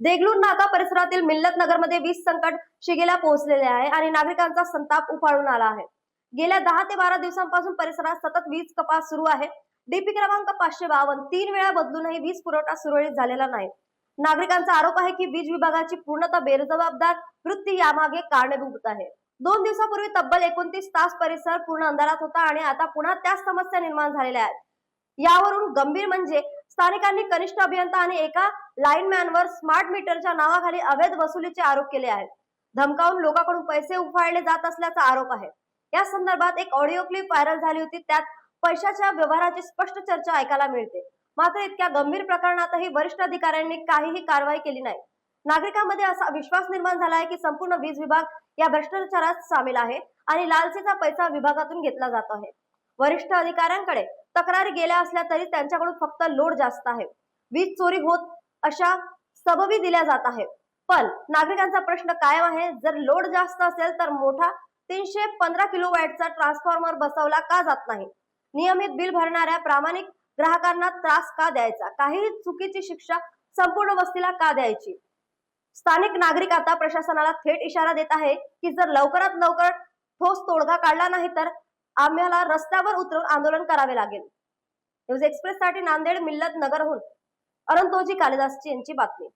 देगलूर नाका परिसरातील मिल्लत नगरमध्ये वीज संकट शिगेला पोहोचलेले आहे आणि नागरिकांचा संताप उफाळून आला आहे. गेल्या दहा ते बारा दिवसांपासून परिसरात सतत वीज कपात सुरू आहे. डीपी क्रमांक पाचशे बावन्न तीन वेळा बदलूनही वीज पुरवठा सुरळीत झालेला नाही. नागरिकांचा आरोप आहे की वीज विभागाची पूर्णतः बेजबाबदार वृत्ती यामागे कारणीभूत आहे. दोन दिवसापूर्वी तब्बल एकोणतीस तास परिसर पूर्ण अंधारात होता आणि आता पुन्हा त्याच समस्या निर्माण झालेल्या आहेत. यावरून गंभीर म्हणजे स्थानिकांनी कनिष्ठ अभियंता आणि एका लाईनमॅनवर स्मार्ट मीटरच्या नावाखाली अवैध वसुलीचे आरोप केले आहेत. धमकावून लोकांकडून पैसे उफाळले जात असल्याचा आरोप आहे. या संदर्भात एक ऑडिओ क्लिप व्हायरल झाली होती. त्यात पैशाच्या व्यवहाराची स्पष्ट चर्चा ऐकायला मिळते. मात्र इतक्या गंभीर प्रकरणातही वरिष्ठ अधिकाऱ्यांनी काहीही कारवाई केली नाही. नागरिकांमध्ये असा विश्वास निर्माण झाला आहे की संपूर्ण वीज विभाग या भ्रष्टाचारात सामील आहे आणि लालसेचा पैसा विभागातून घेतला जात आहे. वरिष्ठ अधिकाऱ्यांकडे तक्रारी गेल्या असल्या तरी त्यांच्याकडून फक्त लोड जास्त आहे. वीज चोरी होत अशा सबबी दिल्या जात आहे पण नागरिकांचा प्रश्न कायम आहे. जर लोड जास्त असेल तर मोठा तीनशे पंधरा किलो वॅटचा ट्रान्सफॉर्मर बसवला का जात नाही? नियमित बिल भरणाऱ्या प्रामाणिक ग्राहकांना त्रास का द्यायचा? काही चुकीची शिक्षा संपूर्ण वस्तीला का द्यायची? स्थानिक नागरिक आता प्रशासनाला थेट इशारा देत आहे की जर लवकरात लवकर ठोस तोडगा काढला नाही तर आम्हाला रस्त्यावर उतरून आंदोलन करावे लागेल. न्यूज एक्सप्रेस साठी नांदेड मिल्लत नगरहून अनंतोजी कालिदास यांची बातमी.